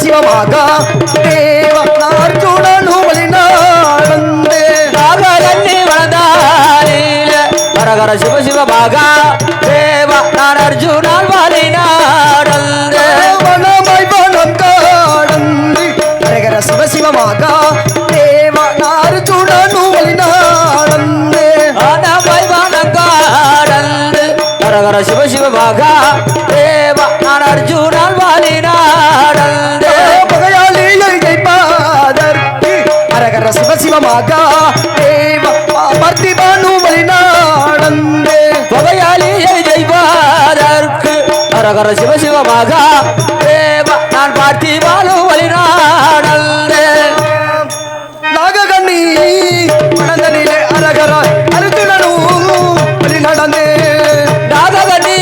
சிவசிவமாக தேவனார்ஜுனனு வழிநாடந்தே. நாகதன்னி வளர்ந்தாலில ஹரஹர சிவ சிவ பாகா தேவ நான் அர்ஜுனால் சிவசிவமாக தேவ பார்த்திபானு வழிநாடந்தே. புகையாளியை ஜெய்வாதற்கு ஹரஹர சிவ சிவமாக தேவ நான் பார்த்திவாலு வழிநாடல்தே நாககண்ணி மணந்தனிலே அரகர நாககண்ணி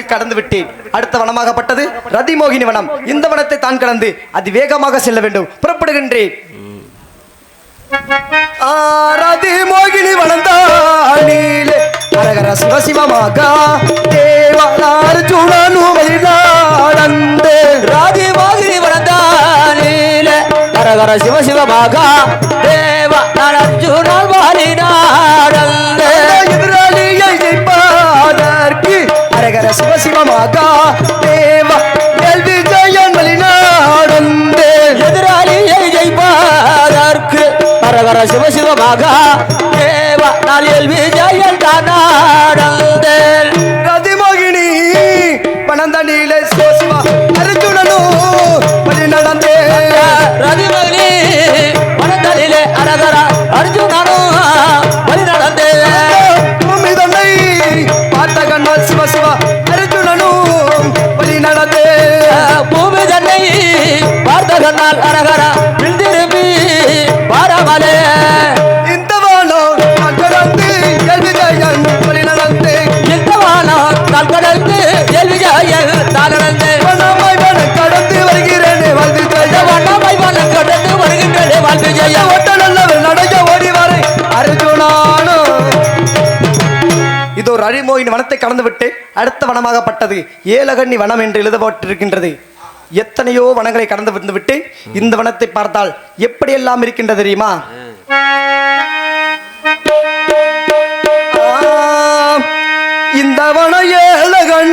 வனத்தை கடந்து விட்டேன். அடுத்த வனமாகப்பட்டது ரதிமோகினி வனம். இந்த வனத்தை தான் கடந்து அதி வேகமாக செல்ல வேண்டும். புறப்படுகின்றேன். ரதிமோகினி வனந்தானிலே அரகர சிவசிவமாக தேவார்ஜுனனு வழிநாடந்தே ராதி மோகினி வளர்ந்தாலில ஹரஹர சிவ சிவ பாகா தேவ அரகர சிவசிவமாக தேவ எல்வி ஜெயன் வழிநாடந்தே எதிராளியை ஜெயிப்பதற்கு ஹரஹர சிவ சிவ பாகா தேவ நான் எல் விஜயல் தான் நாடல்தேன் ரதிமோகினி பணந்தனிலே சிவசிவா அர்ஜுனனும் வழி நடந்தே ரதிமோகினி பணந்தலிலே அரகரா ஒட்ட நல்லவர் நடைய வனத்தை அடுத்த வனமாகப்பட்டது. ஏலகண்ணி வனம் என்று எழுதப்பட்டிருக்கின்றது. எத்தனையோ வனங்களை கடந்து வந்து விட்டு இந்த வனத்தை பார்த்தால் எப்படியெல்லாம் இருக்கின்றது தெரியுமா? இந்த வன ஏலகண்.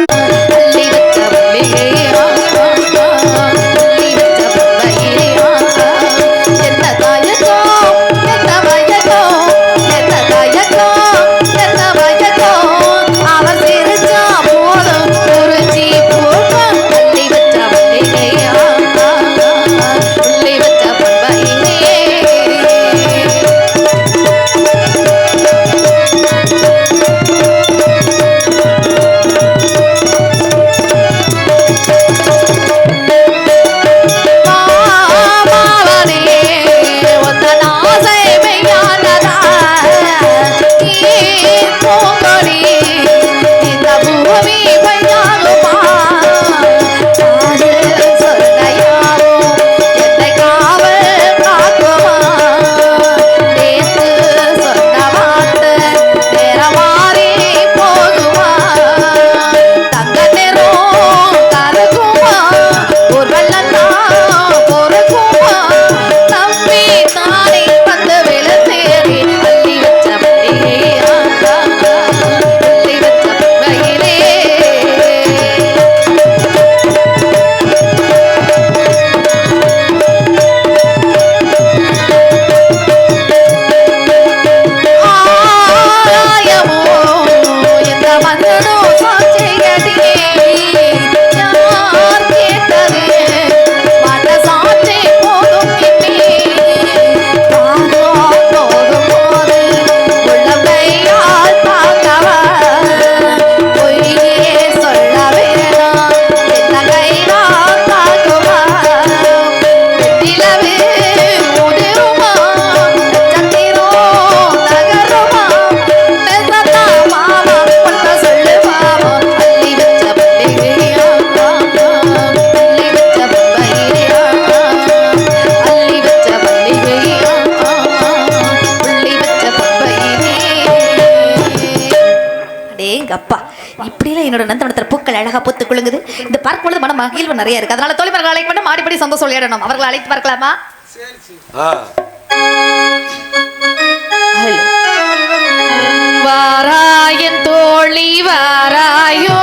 என்னோட நந்தவனத்தில் பூக்கள் அழகா பூத்து குலுங்குது. இந்த பார்க்கும் பொழுது மன மகிழ்வு நிறைய இருக்கு. அதனால தோழிமர்கள் அழைக்க வேண்டும். மாடிப்படி சந்தோஷம் விளையாடணும் அவர்களை அழைத்து பார்க்கலாமா. வாராயன் தோழி வாராயோ.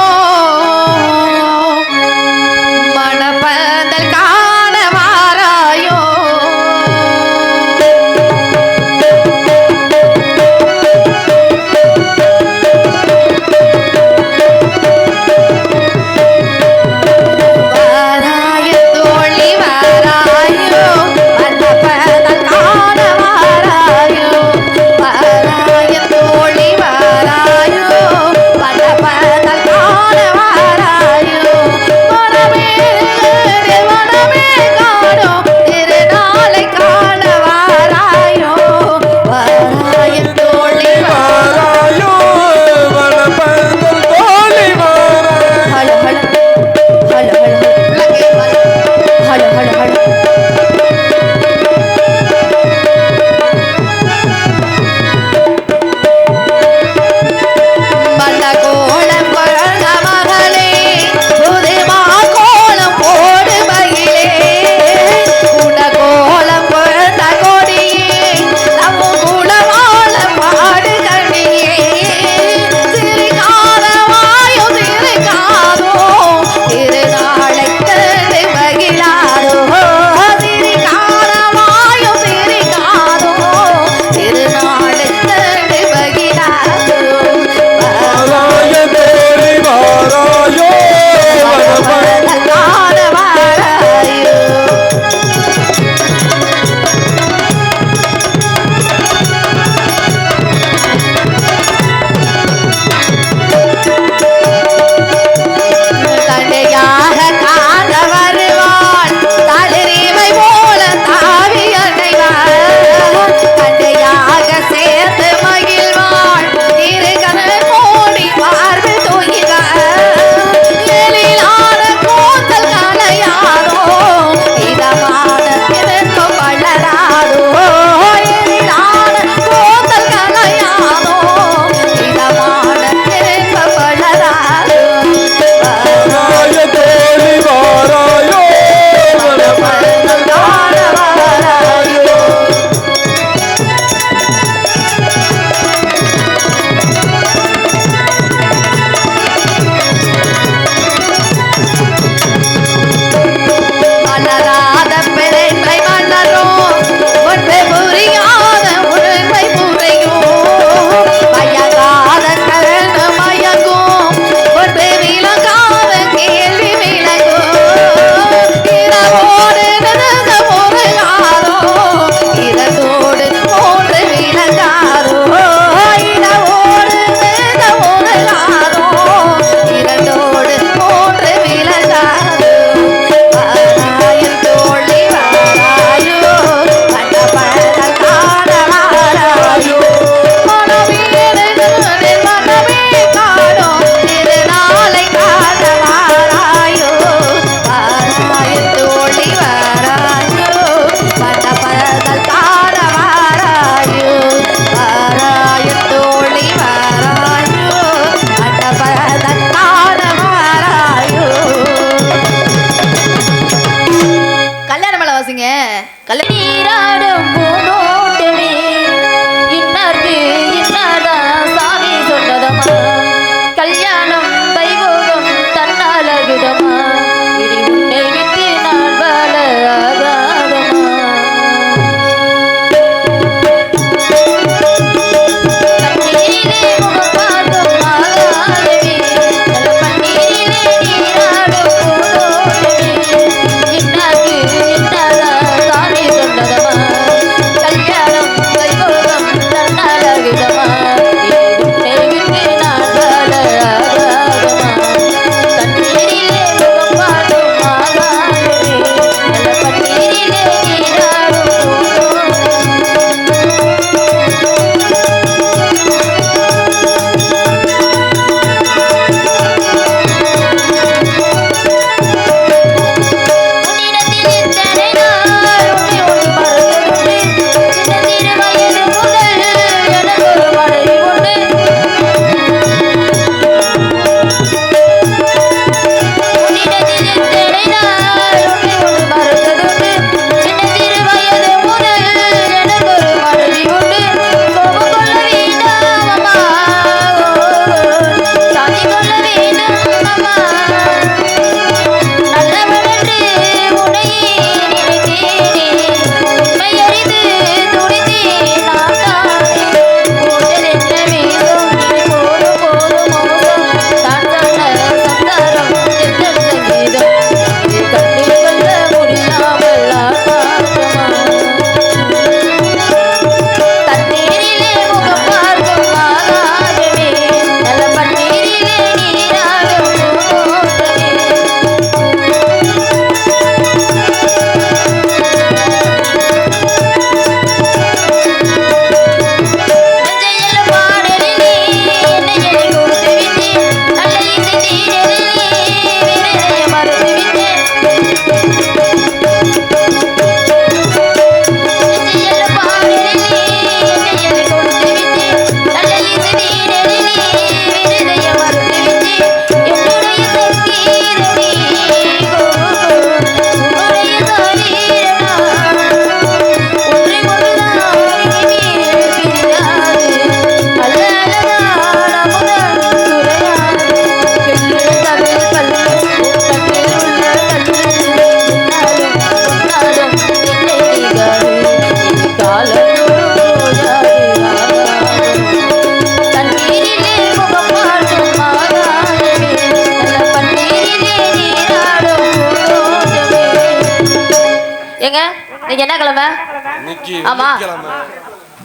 ஆமா.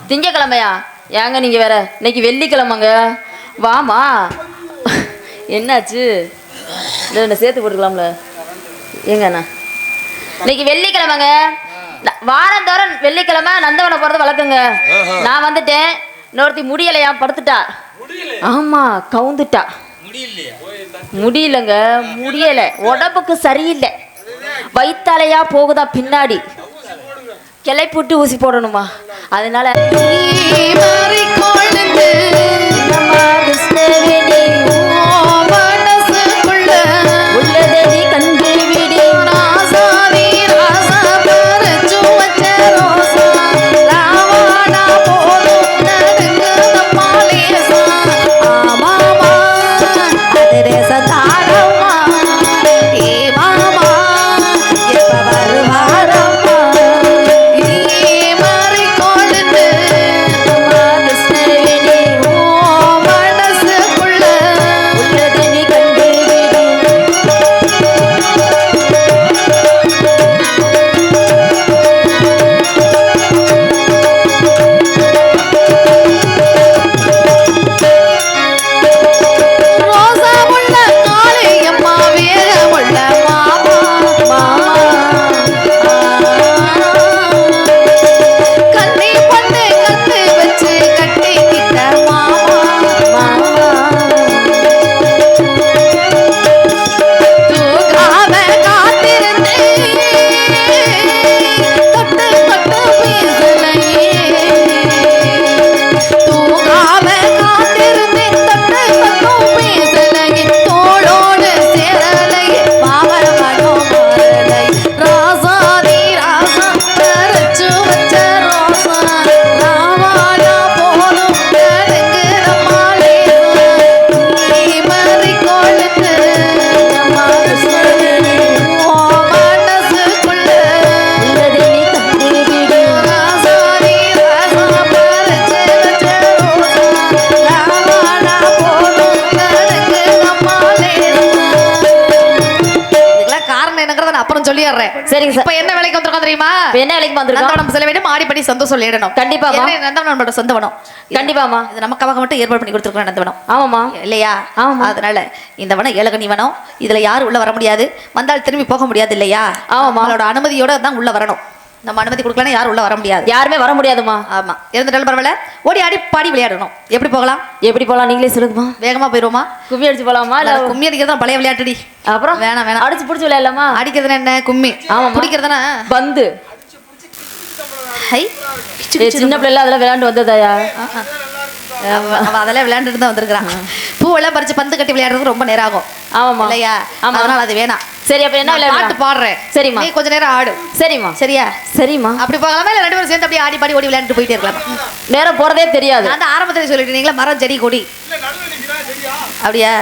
திங்கக்கிழமையா? ஏங்க நீங்க வேற? இன்னைக்கு வெள்ளிக்கிழமைங்க. வாமா. என்னாச்சு? இல்லை என்ன சேர்த்து போட்டுக்கலாம்ல. ஏங்க அண்ணா? இன்னைக்கு வெள்ளிக்கிழமைங்க. வாரந்தோறும் வெள்ளிக்கிழமை நந்தவனம் போறது வழக்கங்க. நான் வந்துட்டேன். இன்னொருத்தி முடியலையா படுத்துட்டா. ஆமா கவுந்துட்டா. முடியலங்க முடியல. உடம்புக்கு சரியில்லை. வயித்தாலையா போகுதா பின்னாடி? கிளை போட்டு ஊசி போடணுமா? அதனால சொல்லிடுறேன். சரிங்க சார். இப்ப என்ன வேலைக்கு வந்திருக்கோம் தெரியுமா? இப்ப என்ன வேலைக்கு வந்திருக்கோம்? நந்தவனம் செல்ல வேண்டும் சொல்லிடணும் கண்டிப்பாம்மா. ஏன்னா நந்தவனம் நம்மளோட சொந்த வனம் கண்டிப்பாம்மா இது நமக்காக மட்டும் ஏற்பாடு பண்ணி கொடுத்துருக்கோம் நந்தவனம் ஆமாம்மா. இல்லையா? ஆமா. அதனால இந்த வனம் ஏலகனி வனம் இதுல யாரும் உள்ள வர முடியாது. வந்தால் திரும்பி போக முடியாது இல்லையா? ஆமாம்மா. நம்மளோட அனுமதியோட தான் உள்ள வரணும். நம்ம அனுமதி கொடுக்கலன்னா யாரும் உள்ள வர முடியாது. யாருமே வர முடியாதுமா ஆமா. இருந்துட்டாலும் பரவாயில்ல. ஓடி ஆடி பாடி விளையாடணும். எப்படி போகலாம்? எப்படி போலாம் நீங்களே சொல்லுங்கம்மா. வேகமா போயிருவோமா? கும்மி அடிச்சு போலாமா? இல்ல கும்மி அடிக்கிறது தான் பழைய விளையாட்டுடி. அப்புறம்? வேணாம் வேணாம். அடிச்சு பிடிச்சி விளையாடலாமா? அடிக்கிறதுனா என்ன? கும்மி. ஆமாம்மா. பிடிக்கிறதுனா? பந்து. ஹை. சின்ன பிள்ளைல அதெல்லாம் விளையாண்டு வந்ததாயா அதெல்லாம் விளையாண்டுட்டு தான் வந்திருக்கிறான் பூவெல்லாம் பறிச்சு பந்து கட்டி விளையாடுறது ரொம்ப நேரம் ஆகும். ஆமாம்மா. இல்லையா? ஆமா. அதனால அது வேணாம். சரி அப்ப என்ன பாட்டு பாடுறேன். சரிம்மா. நீ கொஞ்ச நேரம் ஆடு. சரிம்மா. சரியா? சரிம்மா. அப்படி போகலாமா இல்ல ரெண்டு பேரும் சேர்ந்து அப்படியே ஆடி பாடி ஓடி விளையாண்டு போயிட்டே இருக்கலாம்? நேரம் போறதே தெரியாது. நான் தான் ஆரம்பத்துல சொல்லிட்டு நீங்களா மரம் செடி கொடி. அப்படியா?